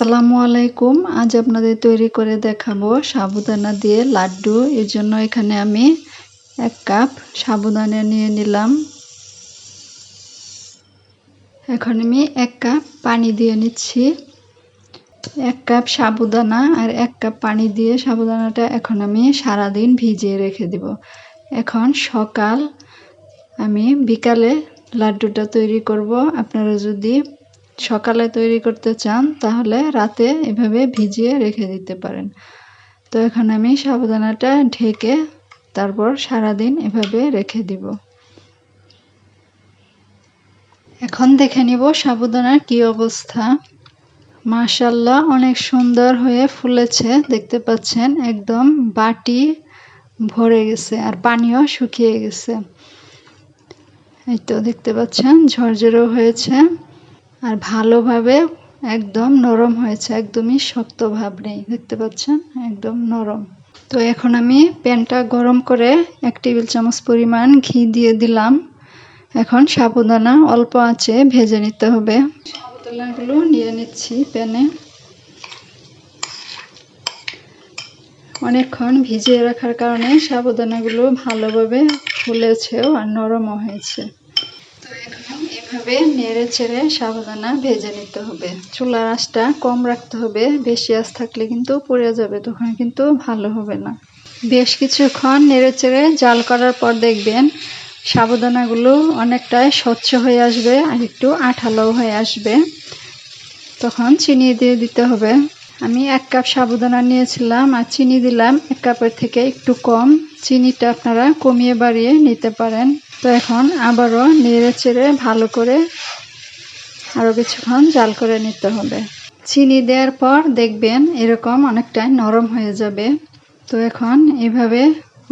আসসালামু আলাইকুম। আজ আপনাদের তৈরি করে দেখাবো সাবুদানা দিয়ে লাড্ডু। এর জন্য এখানে আমি এক কাপ সাবুদানা নিয়ে নিলাম। এখন আমি এক কাপ পানি দিয়ে নিচ্ছি। এক কাপ সাবুদানা আর এক কাপ পানি দিয়ে সাবুদানাটা এখন আমি সারাদিন ভিজিয়ে রেখে দেব। এখন সকাল আমি বিকালে লাড্ডুটা তৈরি করব। আপনারা যদি সকালে তৈরি করতে চান, তাহলে রাতে এভাবে ভিজিয়ে রেখে দিতে পারেন। তো এখন আমি সাবুদানাটা ঢেকে তারপর সারাদিন এভাবে রেখে দিব। এখন দেখে নিব সাবুদানার কি অবস্থা। মাশাল্লাহ অনেক সুন্দর হয়ে ফুলেছে, দেখতে পাচ্ছেন, একদম বাটি ভরে গেছে আর পানিও শুকিয়ে গেছে। এই তো দেখতে পাচ্ছেন ঝরঝরও হয়েছে। আর ভালোভাবে একদম নরম হয়েছে, একদমই শক্ত ভাব নেই, দেখতে পাচ্ছেন? একদম নরম। তো এখন আমি প্যানটা গরম করে এক টেবিল চামচ পরিমাণ ঘি দিয়ে দিলাম। এখন সাবুদানা অল্প আছে ভেজে নিতে হবে। সাবুদানাগুলো নিয়ে নিচ্ছি প্যানে। অনেকক্ষণ ভিজিয়ে রাখার কারণে সাবুদানাগুলো ভালোভাবে ফুলেছেও আর নরমও হয়েছে। এভাবে নেড়ে ছেড়ে সাবধানা ভেজে নিতে হবে। চুলার আঁচটা কম রাখতে হবে, বেশি আঁচ থাকলে কিন্তু পুড়ে যাবে, তখন কিন্তু ভালো হবে না। বেশ কিছুক্ষণ নেড়ে চেড়ে জাল করার পর দেখবেন সাবধানাগুলো অনেকটাই স্বচ্ছ হয়ে আসবে আর একটু আঠালো হয়ে আসবে। তখন চিনি দিয়ে দিতে হবে। আমি এক কাপ সাবুদানা নিয়েছিলাম আর চিনি দিলাম, এক কাপের থেকে একটু কম। চিনিটা আপনারা কমিয়ে বাড়িয়ে নিতে পারেন। তো এখন আবারও নেড়ে চেড়ে ভালো করে আরও কিছুক্ষণ জাল করে নিতে হবে। চিনি দেওয়ার পর দেখবেন এরকম অনেকটাই নরম হয়ে যাবে। তো এখন এভাবে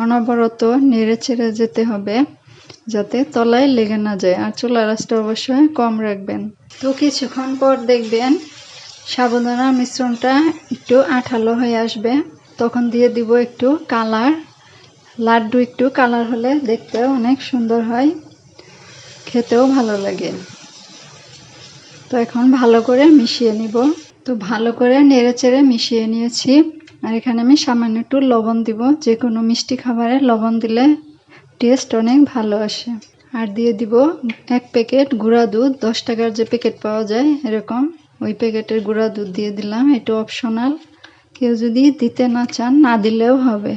অনবরত নেড়ে চেড়ে যেতে হবে, যাতে তলায় লেগে না যায় আর চুলা রাসটা অবশ্যই কম রাখবেন। তো কিছুক্ষণ পর দেখবেন সাবধানা মিশ্রণটা একটু আঠালো হয়ে আসবে। তখন দিয়ে দিব একটু কালার লাড্ডু একটু কালার হলে দেখতেও অনেক সুন্দর হয়। খেতেও ভালো লাগে। তো এখন ভালো করে মিশিয়ে নিব। তো ভালো করে নেড়ে চেড়ে মিশিয়ে নিয়েছি। আর এখানে আমি সামান্য একটু লবণ দিব। যে কোনো মিষ্টি খাবারে লবণ দিলে টেস্ট অনেক ভালো আসে। আর দিয়ে দিব এক প্যাকেট গুঁড়া দুধ। দশ টাকার যে প্যাকেট পাওয়া যায় এরকম, ওই প্যাকেটের গুঁড়া দুধ দিয়ে দিলাম। এটা অপশনাল কেউ যদি দিতে না চান, না দিলেও হবে।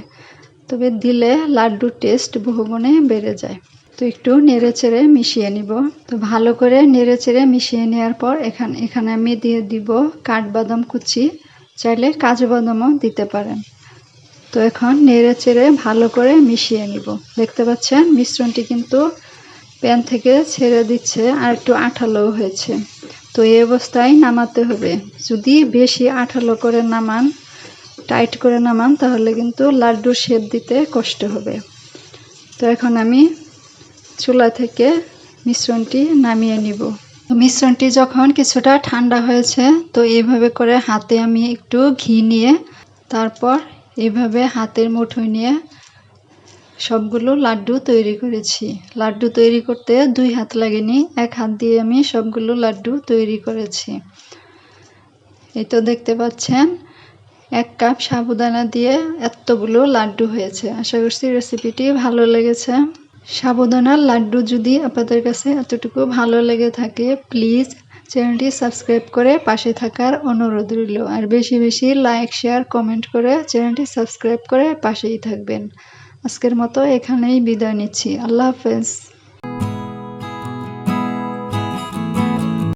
তবে দিলে লাড্ডুর টেস্ট বহুগুণে বেড়ে যায়। তো একটু নেড়ে চেড়ে মিশিয়ে নিব। তো ভালো করে নেড়ে চেড়ে মিশিয়ে নেওয়ার পর এখানে এখানে আমি দিয়ে দিব কাঠবাদাম কুচি। চাইলে কাজু বাদামও দিতে পারেন। তো এখন নেড়ে চেড়ে ভালো করে মিশিয়ে নিব। দেখতে পাচ্ছেন, মিশ্রণটি কিন্তু প্যান থেকে ছেড়ে দিচ্ছে আর একটু আঠালো হয়েছে। তো এই অবস্থায় নামাতে হবে। যদি বেশি আঠালো করে নামান টাইট করে নামান, তাহলে কিন্তু লাড্ডুর শেপ দিতে কষ্ট হবে। তো এখন আমি চুলা থেকে মিশ্রণটি নামিয়ে নিব। মিশ্রণটি যখন কিছুটা ঠান্ডা হয়েছে, তো এইভাবে করে হাতে আমি একটু ঘি নিয়ে, তারপর এইভাবে হাতের মুঠোয় নিয়ে সবগুলো লাড্ডু তৈরি করেছি। লাড্ডু তৈরি করতে দুই হাত লাগেনি, এক হাত দিয়ে আমি সবগুলো লাড্ডু তৈরি করেছি। এই তো দেখতে পাচ্ছেন এক কাপ সাবুদানা দিয়ে এতগুলো লাড্ডু হয়েছে। আশা করছি রেসিপিটি ভালো লেগেছে। সাবুদানার লাড্ডু যদি আপনাদের কাছে এতটুকু ভালো লেগে থাকে প্লিজ চ্যানেলটি সাবস্ক্রাইব করে পাশে থাকার অনুরোধ রইল। আর বেশি বেশি লাইক শেয়ার কমেন্ট করে চ্যানেলটি সাবস্ক্রাইব করে পাশেই থাকবেন। আজকের মতো এখানেই বিদায় নিচ্ছি। আল্লাহ হাফেজ।